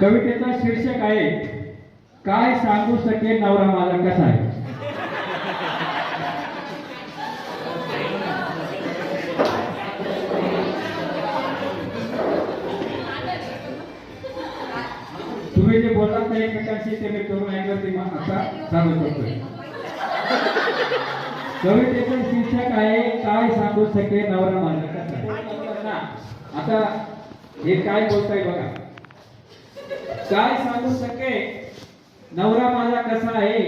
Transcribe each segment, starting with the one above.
कवितेचा शीर्षक आहे काय सांगू शकेल नवरा माझा कसा आहे? तुम्ही जे बोललात ना एकमेकांशी ते मी करून ऐकलं ते मग आता चालू करतोय. कवितेचं शीर्षक आहे काय सांगू शकेल नवरा माझा कसा आता हे काय बोलताय बघा. काय सांगू शके नवरा माझा कसा आहे?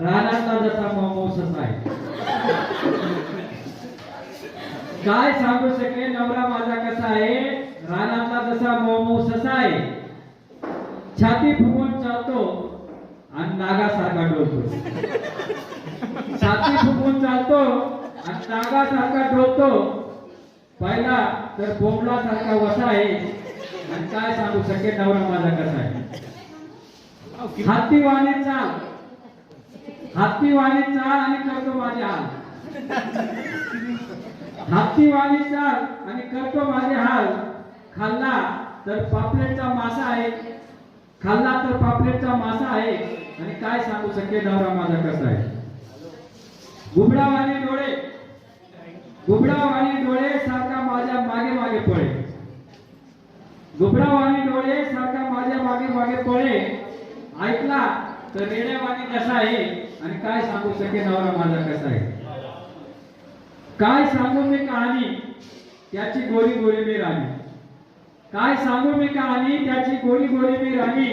रानातला जसा मौसस आहे. काय सांगू शके नवरा माझा कसा आहे? रानातला जसा मौसस आहे. छाती फुगून चालतो आणि नागासारखा डोलतो. छाती फुगून चालतो आणि नागासारखा डोलतो. पहिला तर बोमला वसा आहे. आणि काय सांगू शकेल नवरा माझा कसा आहे? हत्ती वाणी चाल हत्ती वाणी चाल आणि करतो माझे हाल. हत्ती वाणी चाल आणि करतो माझे हाल. खाल्ला तर पापलेटचा मासा आहे. खाल्ला तर पापलेटचा मासा आहे. आणि काय सांगू शकेल नवरा माझा कसा आहे? गुबडावाणी डोळे. गुबडावाणी डोळे सारखा माझ्या मागे मागे पळे. गुबडावाणी डोळे सारखा माझ्या मागे मागे पळे. ऐकला तर रेड्यावाणी कसा आहे आणि काय सांगू शके नवरा माझा कसा आहे? काय सांगू मी कहाणी? त्याची गोरी गोरी मी राणी. काय सांगू मी कहाणी? त्याची गोरी गोरी मी राणी.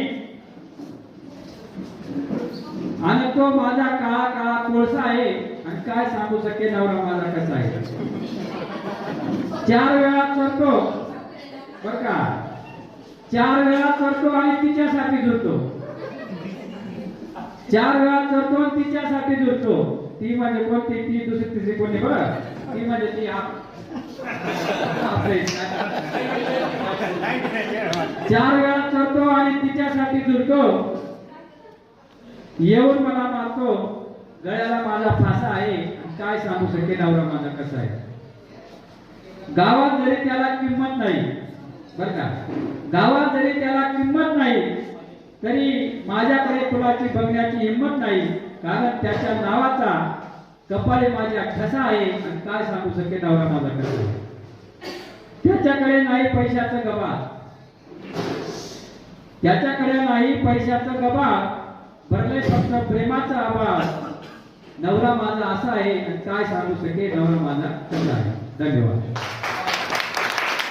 आणि तो माझा काळा काळा कोळसा आहे आणि काय सांगू शके नवरा माझा कसा आहे? चार वेळा चढतो. बर का? चार वेळा चरतो आणि तिच्यासाठी झुरतो चार वेळा चरतो आणि तिच्यासाठी झुरतो ती म्हणजे कोणती? ती दुसरी तिसरी कोणी बरं. ती म्हणजे ती चार वेळा चरतो आणि तिच्यासाठी झुरतो येऊन मला मारतो. गळ्याला माझा फासा आहे. काय सांगू शके नवरा माझा कसा आहे? गावात जरी त्याला किंमत नाही बर का? गावात जरी त्याला किंमत नाही तरी माझ्याकडे कुणाची बघण्याची हिंमत नाही. कारण त्याच्या नावाचा कपाळे माझ्या ठसा आहे. आणि काय सांगू शके नवरा माझा कसा त्याच्याकडे नाही पैशाचं गबा त्याच्याकडे नाही पैशाचं गबा भरले फक्त प्रेमाचा आवाज. नवरा माझा असा आहे. आणि काय सांगू शके नवरा माझा कसा आहे? धन्यवाद.